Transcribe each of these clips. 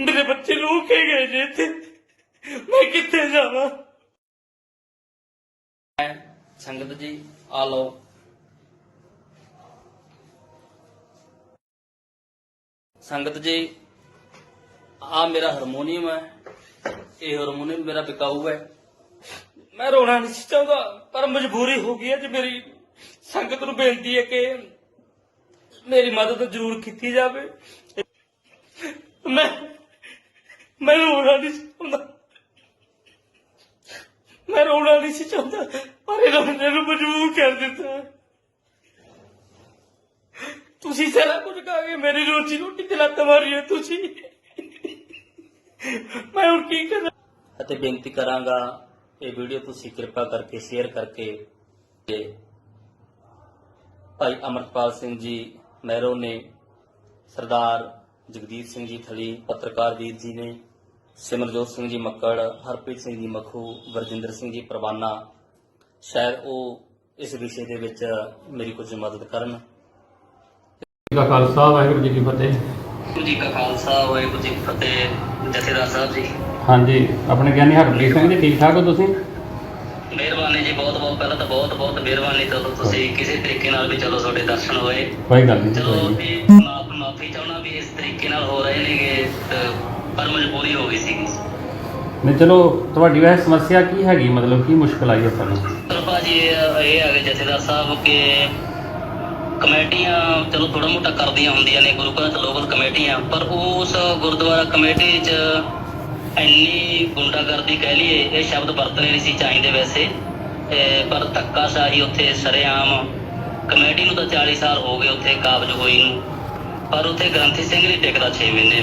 ਮੇਰੇ ਬੱਚੇ ਨੂੰ ਕੇ ਗਏ ਜੇ ਇੱਥੇ। ਮੈਂ ਕਿੱਥੇ ਜਾਵਾਂ? ਸੰਗਤ ਜੀ, ਆ ਲਓ। ਸੰਗਤ ਜੀ, ਆ ਮੇਰਾ ਹਾਰਮੋਨੀਅਮ ਹੈ। ਇਹ ਹਾਰਮੋਨੀਅਮ ਮੇਰਾ ਬਿਕਾਊ ਹੈ। ਮੈਂ ਰੋਣਾ ਨਹੀਂ ਸੀ ਚਾਹੁੰਦਾ, ਪਰ ਮਜਬੂਰੀ ਹੋ ਗਈ ਹੈ ਜੇ ਮੇਰੀ। ਸੰਗਤ ਨੂੰ ਬੇਨਤੀ ਹੈ ਕਿ ਮੇਰੀ ਮਦਦ ਜ਼ਰੂਰ ਕੀਤੀ ਜਾਵੇ। ਮੈਂ ਮੈਂ ਰੋਣਾ ਨਹੀਂ ਸੀ ਚਾਹੁੰਦਾ। ਮੈਂ ਰੋਣਾ ਨਹੀਂ ਸੀ ਚਾਹੁੰਦਾ, ਪਰ ਇਹਨਾਂ ਨੇ ਮੈਨੂੰ ਮਜਬੂਰ ਕਰ ਦਿੱਤਾ। ਤੁਸੀਂ ਸਾਰਾ ਕੁਝ ਕਹਾ ਕੇ ਮੇਰੀ ਰੋਜੀ ਰੋਟੀ ਤੇ ਲੱਤ ਮਾਰੀ ਹੈ ਤੁਸੀਂ। ਮੈਂ ਹੁਣ ਕੀ ਕਰਾਂ? ਅਤੇ ਬੇਨਤੀ ਕਰਾਂਗਾ, ਇਹ ਵੀਡੀਓ ਤੁਸੀਂ ਕਿਰਪਾ ਕਰਕੇ ਸ਼ੇਅਰ ਕਰਕੇ ਤੇ ਭਾਈ ਅਮਰਪਾਲ ਸਿੰਘ ਜੀ ਮਹਿਰੋ ਨੇ ਸਰਦਾਰ ਜਗਦੀਪ ਸਿੰਘ ਜੀ ਥਲੀ, ਪੱਤਰਕਾਰ ਵੀਰ ਜੀ ਨੇ ਸਿਮਰਜੋਤ ਸਿੰਘ ਜੀ ਮੱਕੜ ਹਰਪ੍ਰੀਤ ਸਿੰਘ ਜੀ ਮੱਖੂ ਵਰਜਿੰਦਰ ਸਿੰਘ ਜੀ ਪ੍ਰਵਾਨਾ ਸ਼ਾਇਦ ਉਹ ਇਸ ਵਿਸ਼ੇ ਦੇ ਵਿੱਚ ਮੇਰੀ ਕੁਝ ਮਦਦ ਕਰਨ। ਜੀ ਕਾ ਖਾਲਸਾ ਵਾਹਿਗੁਰੂ ਜੀ ਕੀ ਫਤਿਹ। ਜੀ ਕਾ ਖਾਲਸਾ ਵਾਹਿਗੁਰੂ ਜੀ ਕੀ ਫਤਿਹ ਜਥੇਦਾਰ ਸਾਹਿਬ ਜੀ। ਹਾਂਜੀ ਆਪਣੇ ਗਿਆਨੀ ਹਰਪ੍ਰੀਤ ਸਿੰਘ ਜੀ ਠੀਕ ਠਾਕ ਹੋ ਤੁਸੀਂ? ਮਿਹਰਬਾਨੀ ਜੀ ਬਹੁਤ ਬਹੁਤ ਪਹਿਲਾਂ ਤਾਂ ਬਹੁਤ ਬਹੁਤ ਮਿਹਰਬਾਨੀ। ਚਲੋ ਤੁਸੀਂ ਕਿਸੇ ਤਰੀਕੇ ਨਾਲ ਵੀ ਚਲੋ ਤੁਹਾਡੇ ਦਰਸ਼ਨ ਹੋਏ। ਕੋਈ ਗੱਲ ਨਹੀਂ ਜੀ, ਚਲੋ ਮਾਫ ਚਾਹਣਾ ਵੀ ਇਸ ਤਰੀਕੇ ਨਾਲ ਹੋ ਰਹੇ ਨੇਗੇ ਪਰ ਮਜਬੂਰੀ ਹੋ ਗਈ ਸੀਗੀ। ਨਹੀਂ ਚਲੋ ਤੁਹਾਡੀ ਵੈਸੇ ਸਮੱਸਿਆ ਕੀ ਹੈਗੀ? ਮਤਲਬ ਕੀ ਮੁਸ਼ਕਲ ਆਈ ਹੈ ਤੁਹਾਨੂੰ ਚਲੋ ਭਾਜੀ ਇਹ ਇਹ ਹੈਗੇ ਜਥੇਦਾਰ ਸਾਹਿਬ ਕਿ ਕਮੇਟੀਆਂ ਚਲੋ ਥੋੜਾ ਮੋਟਾ ਕਰਦੀਆਂ ਹੁੰਦੀਆਂ ਨੇ ਗੁਰੂ ਘਰਾਂ ਲੋਕਲ ਕਮੇਟੀਆਂ ਪਰ ਉਸ ਗੁਰਦੁਆਰਾ ਕਮੇਟੀ 'ਚ ਇੰਨੀ ਗੁੰਡਾਗਰਦੀ ਕਹਿ ਲਈਏ ਇਹ ਸ਼ਬਦ ਵਰਤਨੇ ਨਹੀਂ ਸੀ ਚਾਹੀਦੇ ਵੈਸੇ। ਤੇ ਪਰ ਧੱਕਾਸ਼ਾਹੀ ਉੱਥੇ ਸਰੇਆਮ ਕਮੇਟੀ ਨੂੰ ਤਾਂ 40 ਸਾਲ ਹੋ ਗਏ ਉੱਥੇ ਕਾਬਜ ਹੋਈ ਨੂੰ। ਪਰ ਉੱਥੇ ਗ੍ਰੰਥੀ ਸਿੰਘ ਨਹੀਂ ਟਿਕਦਾ 6 ਮਹੀਨੇ।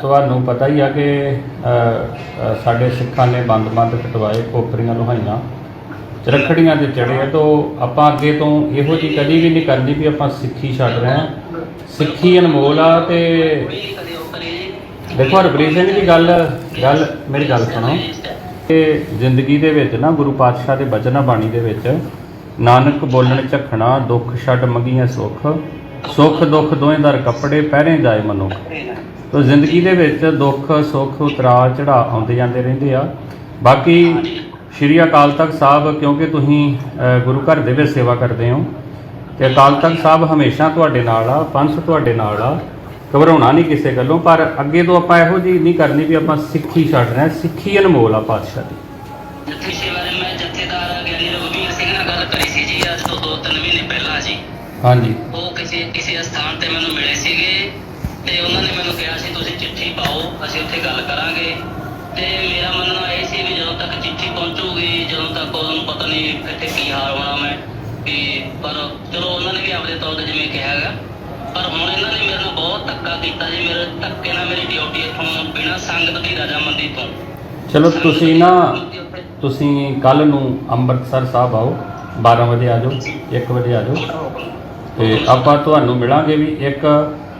ਤੁਹਾਨੂੰ ਪਤਾ ਹੀ ਆ ਕਿ ਅ, ਅ, ਸਾਡੇ ਸਿੱਖਾਂ ਨੇ ਬੰਦ-ਬੰਦ ਕਟਵਾਏ ਕੋਪਰੀਆਂ ਲੋਹਾਈਆਂ ਰੱਖੜੀਆਂ ਤੇ ਚੜੇ ਆ ਤਾਂ ਆਪਾਂ ਅੱਗੇ ਤੋਂ ਇਹੋ ਜਿਹੀ ਕਦੀ ਵੀ ਨਹੀਂ ਕਰਨੀ ਵੀ ਆਪਾਂ ਸਿੱਖੀ ਛੱਡ ਰਹੇ ਹਾਂ। ਸਿੱਖੀ ਅਨਮੋਲ ਆ ਤੇ ਦੇਖੋ ਹਰਪ੍ਰੀਤ ਸਿੰਘ ਦੀ ਗੱਲ ਗੱਲ ਮੇਰੀ ਗੱਲ ਸੁਣੋ। ਕਿ ਜ਼ਿੰਦਗੀ ਦੇ ਵਿੱਚ ਨਾ ਗੁਰੂ ਪਾਤਸ਼ਾਹ ਦੇ ਬਚਨਾਂ ਬਾਣੀ ਦੇ ਵਿੱਚ ਨਾਨਕ ਬੋਲਣ ਝਖਣਾ ਦੁੱਖ ਛੱਡ ਮੰਗੀਆਂ ਸੁੱਖ ਸੁੱਖ ਦੁੱਖ ਦੋਵੇਂ ਦਰ ਕੱਪੜੇ ਪਹਿਰੇ ਜਾਏ ਮਨੁੱਖ। ਤੋ ਜ਼ਿੰਦਗੀ ਦੇ ਵਿੱਚ ਦੁੱਖ ਸੁੱਖ ਉਤਰਾਅ ਚੜਾ ਆਉਂਦੇ ਜਾਂਦੇ ਰਹਿੰਦੇ ਆ। ਬਾਕੀ ਸ਼੍ਰੀ ਅਕਾਲ ਤਖਤ ਸਾਹਿਬ ਕਿਉਂਕਿ ਤੁਸੀਂ ਗੁਰੂ ਘਰ ਦੇ ਵਿੱਚ ਸੇਵਾ ਕਰਦੇ ਹੋ ਤੇ ਅਕਾਲ ਤਖਤ ਸਾਹਿਬ ਹਮੇਸ਼ਾ ਤੁਹਾਡੇ ਨਾਲ ਆ ਪੰਥ ਤੁਹਾਡੇ ਨਾਲ ਆ ਘਬਰਾਉਣਾ ਨਹੀਂ ਕਿਸੇ ਗੱਲੋਂ ਪਰ ਅੱਗੇ ਤੋਂ ਆਪਾਂ ਇਹੋ ਜਿਹੀ ਨਹੀਂ ਕਰਨੀ ਵੀ ਆਪਾਂ ਸਿੱਖੀ ਛੱਡ ਰਹੇ ਹਾਂ ਸਿੱਖੀ ਅਨਮੋਲ ਆ ਪਾਤਸ਼ਾਹ ਦੀ। ਜੱਥੇ ਸ਼ੇ ਬਾਰੇ ਮੈਂ ਜਥੇਦਾਰ ਗਿਆਨੀ ਰਘੁਵੀਰ ਸਿੰਘ ਨਾਲ ਗੱਲ ਕਰੀ ਸੀ ਜੀ ਅੱਜ ਤੋਂ 2-3 ਮਹੀਨੇ ਪਹਿਲਾਂ ਜੀ। ਹਾਂਜੀ। ਉਹ ਕਿਸੇ ਕਿਸੇ ਸਥਾਨ ਤੇ ਮੈਨੂੰ ਮਿਲੇ ਸੀਗੇ। ਤੇ ਉਹਨਾਂ ਨੇ ਮੈਨੂੰ ਕਿਹਾ ਸੀ ਤੁਸੀਂ ਚਿੱਠੀ ਪਾਓ ਅਸੀਂ ਉੱਥੇ ਗੱਲ ਕਰਾਂਗੇ। ਤੇ ਮੇਰਾ ਮੰਨਣਾ ਇਹ ਸੀ ਵੀ ਜਦੋਂ ਤੱਕ ਚਿੱਠੀ ਪਹੁੰਚੂਗੀ ਜਦੋਂ ਤੱਕ ਉਹਨਾਂ ਨੂੰ ਪਤਾ ਨਹੀਂ ਇੱਥੇ ਕੀ ਹਾਲ ਹੋਣਾ ਮੈਂ ਵੀ ਪਰ ਚਲੋ ਉਹਨਾਂ ਨੇ ਵੀ ਆਪਣੇ ਤੌਰ ਤੇ ਜਿਵੇਂ ਕਿਹਾ ਹੈਗਾ ਪਰ ਹੁਣ ਇਹਨਾਂ ਨੇ ਮੇਰੇ ਨਾਲ ਬਹੁਤ ਧੱਕਾ ਕੀਤਾ ਜੀ ਮੇਰੇ ਧੱਕੇ ਨਾਲ ਮੇਰੀ ਡਿਊਟੀ ਇੱਥੋਂ ਬਿਨਾਂ ਸੰਗਤ ਦੀ ਰਜਾਮੰਦੀ ਤੋਂ। ਚਲੋ ਤੁਸੀਂ ਨਾ ਤੁਸੀਂ ਕੱਲ ਨੂੰ ਅੰਮ੍ਰਿਤਸਰ ਸਾਹਿਬ ਆਓ 12 ਵਜੇ ਆ ਜਾਓ 1 ਵਜੇ ਆ ਜਾਓ। ਤੇ ਆਪਾਂ ਤੁਹਾਨੂੰ ਮਿਲਾਂਗੇ ਵੀ ਇੱਕ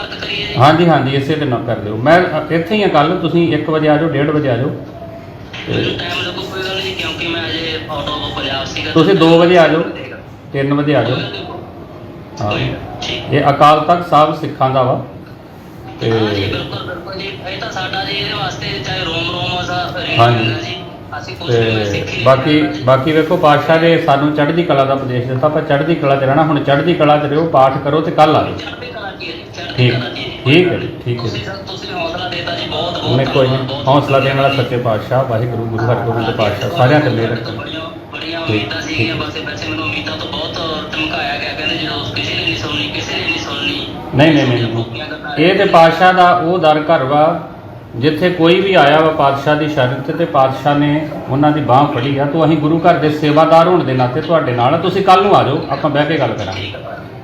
ਸੰਪਰਕ ਕਰੀਏ ਜੀ। ਹਾਂਜੀ ਹਾਂਜੀ ਇਸੇ ਦੇ ਨਾਲ ਕਰ ਦਿਓ। ਮੈਂ ਅ, ਇੱਥੇ ਹੀ ਆ ਕੱਲ ਤੁਸੀਂ 1 ਵਜੇ ਆ ਜਾਓ 1:30 ਵਜੇ ਆ ਜਾਓ। ਮੈਨੂੰ ਟਾਈਮ ਲੱਗੂ ਕੋਈ ਗੱਲ ਨਹੀਂ ਕਿਉਂਕਿ ਮੈਂ ਅਜੇ ਆਟੋ ਪੰਜਾਬ ਸੀਗਾ ਤੁਸੀਂ 2 ਵਜੇ ਆ ਜਾਓ 3 ਵਜੇ ਆ ਜਾਓ। ਹਾਂ। ਕੋਈ ਨਾ, ਠੀਕ। ਇਹ ਅਕਾਲ ਤਖਤ ਸਾਹਿਬ ਸਿੱਖਾਂ ਦਾ ਵਾ। ਤੇ ਹਾਂ ਜੀ ਬਿਲਕੁਲ ਬਿਲਕੁਲ ਜੀ। ਇਹ ਤਾਂ ਸਾਡਾ ਜੀ ਇਹਦੇ ਵਾਸਤੇ ਚਾਹੇ ਰੋਮ ਰੋਮ ਅਸਾ ਹਾਂਜੀ। ਜੀ। ਅਸੀਂ ਕੁਝ ਨਹੀਂ ਸਿੱਖੀ ਬਾਕੀ ਬਾਕੀ ਵੇਖੋ ਪਾਤਸ਼ਾਹ ਨੇ ਸਾਨੂੰ ਚੜ੍ਹਦੀ ਕਲਾ ਦਾ ਉਪਦੇਸ਼ ਦਿੱਤਾ ਆਪਾਂ ਚੜ੍ਹਦੀ ਕਲਾ 'ਚ ਰਹਿਣਾ ਹੁਣ ਚੜ੍ਹਦੀ ਕਲਾ 'ਚ ਰਹੋ ਪਾਠ ਕਰੋ ਤੇ ਕੱਲ ਆ ਜਾਓ। ਚੜ੍ਹਦੀ ਹੈ ਜੀ, ਚੜ੍ਹਦੀ ਠੀਕ ਕਲਾ ਜੀ। ਠੀਕ ਹੈ ਜੀ ਠੀਕ ਹੈ ਤੁਸੀਂ ਸਰ ਤੁਸੀਂ ਹੌਸਲਾ ਦੇਤਾ ਜੀ ਬਹੁਤ ਬਹੁਤ ਮੈਂ ਕੋਈ ਧੰਨਵਾਦ, ਨਹੀਂ ਬਹੁਤ ਹੌਸਲਾ ਦੇਣ ਵਾਲਾ ਸੱਚੇ ਪਾਤਸ਼ਾਹ ਵਾਹਿਗੁਰੂ ਗੁਰੂ ਹਰਗੋਬਿੰਦ ਪਾਤਸ਼ਾਹ ਸਾਰਿਆਂ ਮਿਹਰ ਰੱਖਣ ਬੜੀਆਂ ਬੜੀਆਂ ਠੀਕ, ਉਮੀਦਾਂ ਠੀਕ। ਸੀਗੀਆਂ ਬਸ ਵੈਸੇ ਮੈਨੂੰ ਉਮੀਦਾਂ ਤੋਂ ਬਹੁਤ ਧਮਕਾਇਆ ਗਿਆ ਕਹਿੰਦੇ ਜਦੋਂ ਕਿਸੇ ਨੇ ਨਹੀਂ ਸੁਣਨੀ ਕਿਸੇ ਨੇ ਨਹੀਂ ਸੁਣਨੀ ਨਹੀਂ ਨਹੀਂ ਨਹੀਂ ਨਹੀਂ। ਇਹ ਤੇ ਪਾਤਸ਼ਾਹ ਦਾ ਉਹ ਦਰ ਘਰ ਵਾ ਜਿੱਥੇ ਕੋਈ ਵੀ ਆਇਆ ਵਾ ਪਾਤਸ਼ਾਹ ਦੀ ਸ਼ਰਨ ਤੇ ਤੇ ਪਾਤਸ਼ਾਹ ਨੇ ਉਹਨਾਂ ਦੀ ਬਾਹ ਫੜੀ ਆ ਤੋਂ ਅਸੀਂ ਗੁਰੂ ਘਰ ਦੇ ਸੇਵਾਦਾਰ ਹੋਣ ਦੇ ਨਾਤੇ ਤੁਹਾਡੇ ਨਾਲ ਆ ਤੁਸੀਂ ਕੱਲ ਨੂੰ ਆ ਜਾਓ ਆਪਾਂ ਬਹਿ ਕੇ ਗੱਲ ਕਰਾਂਗੇ ਠੀਕ ਹੈ